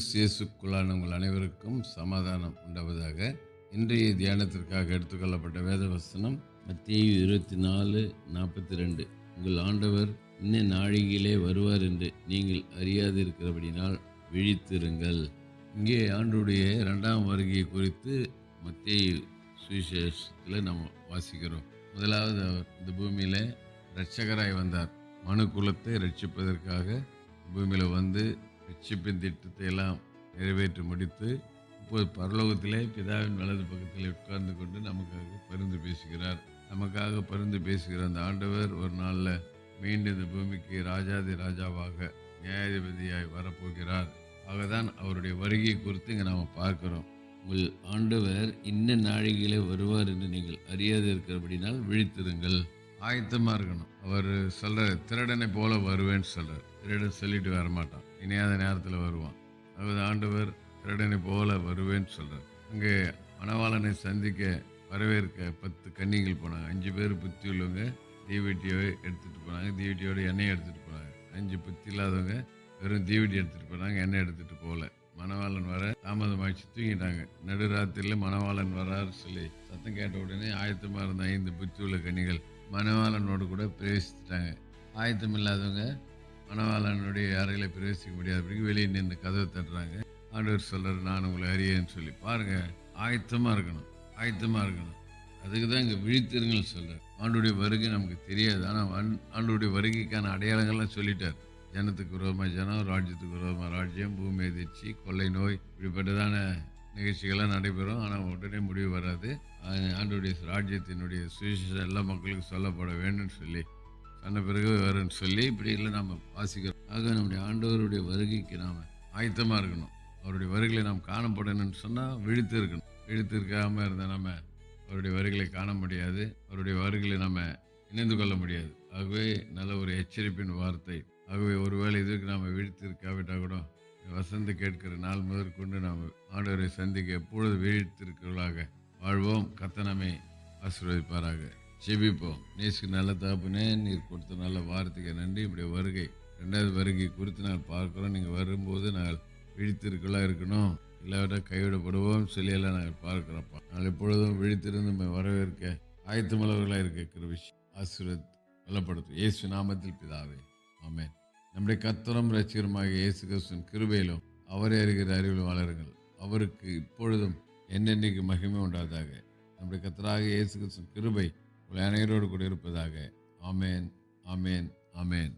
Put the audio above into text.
கிறிஸ்தியேசுக்குள்ளான உங்கள் அனைவருக்கும் சமாதானம் உண்டாவதாக. இன்றைய தியானத்திற்காக எடுத்துக்கொள்ளப்பட்ட வேதவசனம் மத்திய இருபத்தி நாலு நாற்பத்தி ரெண்டு உங்கள் ஆண்டவர் இன்ன நாழிகையிலே வருவார் என்று நீங்கள் அறியாதிருக்கிறபடினால் விழித்திருங்கள். இங்கே ஆண்டுடைய இரண்டாம் வருகையை குறித்து மத்திய சுவிசேஷத்தில் நம்ம வாசிக்கிறோம். முதலாவது அவர் இந்த பூமியில் ரட்சகராய் வந்தார். மனு குலத்தை ரட்சிப்பதற்காக பூமியில் வந்து ரட்சிப்பின் திட்டத்தை எல்லாம் நிறைவேற்றி முடித்து இப்போது பரலோகத்திலே பிதாவின் வலது பக்கத்தில் உட்கார்ந்து கொண்டு நமக்காக பரிந்து பேசுகிறார். நமக்காக பரிந்து பேசுகிற அந்த ஆண்டவர் ஒரு நாளில் மீண்டும் இந்த பூமிக்கு ராஜாதி ராஜாவாக நியாயாதிபதியாய் வரப்போகிறார். ஆகதான் அவருடைய வருகை குறித்து இங்கே நாம் பார்க்குறோம். உங்கள் ஆண்டவர் இன்ன நாழிகையிலே வருவார் என்று நீங்கள் அறியாது இருக்கிறபடினால் விழித்திருங்கள். ஆயத்தமாக இருக்கணும். அவர் சொல்கிற திருடனை போல வருவேன்னு சொல்கிறார் திருடன் சொல்லிட்டு வரமாட்டான் இனியாத நேரத்தில் வருவான். அதாவது ஆண்டவர் திருடனை போல வருவேன்னு சொல்கிறார் அங்கே மணவாளனை சந்திக்க வரவேற்க பத்து கன்னிகள் போனாங்க. அஞ்சு பேர் புத்தி உள்ளவங்க தீவெட்டியை எடுத்துகிட்டு போனாங்க. தீவெட்டியோட எண்ணெய் எடுத்துகிட்டு போனாங்க. அஞ்சு புத்தி இல்லாதவங்க வெறும் தீவெட்டி எடுத்துகிட்டு போனாங்க. எண்ணெய் எடுத்துகிட்டு போகல. மணவாளன் வர தாமதமாகிச்சு தூங்கிட்டாங்க. நடுராத்திரியில் மணவாளன் வராரு சொல்லி சத்தம் கேட்ட உடனே ஆயத்தமாக இருந்த ஐந்து புத்தி உள்ள கன்னிகள் மணவாளனோடு கூட பிரவேசித்துட்டாங்க. ஆயத்தம் இல்லாதவங்க மணவாளனுடைய அறையில் பிரவேசிக்க முடியாதபடிக்கு வெளியே நின்று கதவை தட்டுறாங்க. ஆண்டவர் சொல்கிறார் நான் உங்களை அறியேன்னு சொல்லி. பாருங்கள் ஆயத்தமாக இருக்கணும் ஆயத்தமாக இருக்கணும். அதுக்கு தான் இங்கே விழித்திருங்கள் சொல்கிறார் ஆண்டுடைய வருகை நமக்கு தெரியாது. ஆனால் ஆண்டுடைய வருகைக்கான அடையாளங்கள்லாம் சொல்லிட்டார். ஜனத்துக்கு விரோதமாக ஜனம் ராஜ்யத்துக்கு விரோதமாக ராஜ்யம் பூமி எதிர்ச்சி கொள்ளை நோய் இப்படிப்பட்டதான நிகழ்ச்சிகள்லாம் நடைபெறும். ஆனால் உடனே முடிவு வராது. ஆண்டுடைய ராஜ்யத்தினுடைய சுவிசேஷம் எல்லா மக்களுக்கும் சொல்லப்பட வேண்டும்னு சொல்லி சொன்ன பிறகு வரும்னு சொல்லி இப்படி இல்லை நம்ம வாசிக்கிறோம். ஆக நம்முடைய ஆண்டவருடைய வருகைக்கு நாம் ஆயத்தமாக இருக்கணும். அவருடைய வருகளை நாம் காணப்படணும்னு சொன்னால் விழித்து இருக்கணும். விழித்து இருக்காமல் இருந்தால் நம்ம அவருடைய வருகளை காண முடியாது. அவருடைய வருகளை நம்ம இணைந்து கொள்ள முடியாது. ஆகவே நல்ல ஒரு எச்சரிப்பின் வார்த்தை. ஆகவே ஒருவேளை இதுக்கு நாம் விழித்து இருக்காவிட்டால் கூட வசந்து கேட்கிற நாள் முதற்கொண்டு நாம் ஆண்டவரை சந்திக்க எப்பொழுது வீழ்த்திருக்கிறவர்களாக வாழ்வோம். கத்தனமே ஆசீர்வதிப்பாராக. செபிப்போம் நேசுக்கு நல்ல தாப்புனே நீர் கொடுத்த நல்ல வார்த்தைக்கு நன்றி. இப்படி வருகை ரெண்டாவது வருகை குறித்து நாங்கள் பார்க்குறோம். நீங்கள் வரும்போது நாங்கள் விழித்திருக்கலாம் இருக்கணும். இல்லாவிட கைவிடப்படுவோம். சிலையெல்லாம் நாங்கள் பார்க்குறோம்ப்பா. நாங்கள் எப்பொழுதும் விழித்திருந்து நம்ம வரவேற்க ஆயத்தமளவர்களாக இருக்க விஷயம். ஆசீர்வத் பலப்படுத்தும் இயேசு நாமத்தில் பிதாவே. ஆமேன். நம்முடைய கத்தரம் ரசிகருமாக இயேசு கிறிஸ்துவின் கிருபையிலும் அவரே அறிகிற அறிவில் வளருங்கள் அவருக்கு இப்பொழுதும் என்னென்னைக்கு மகிமை உண்டாதாக நம்முடைய கத்தராக இயேசு கிறிஸ்துவின் கிருபை உங்கள் அனைவரோடு கூட இருப்பதாக ஆமேன் ஆமேன் ஆமேன்.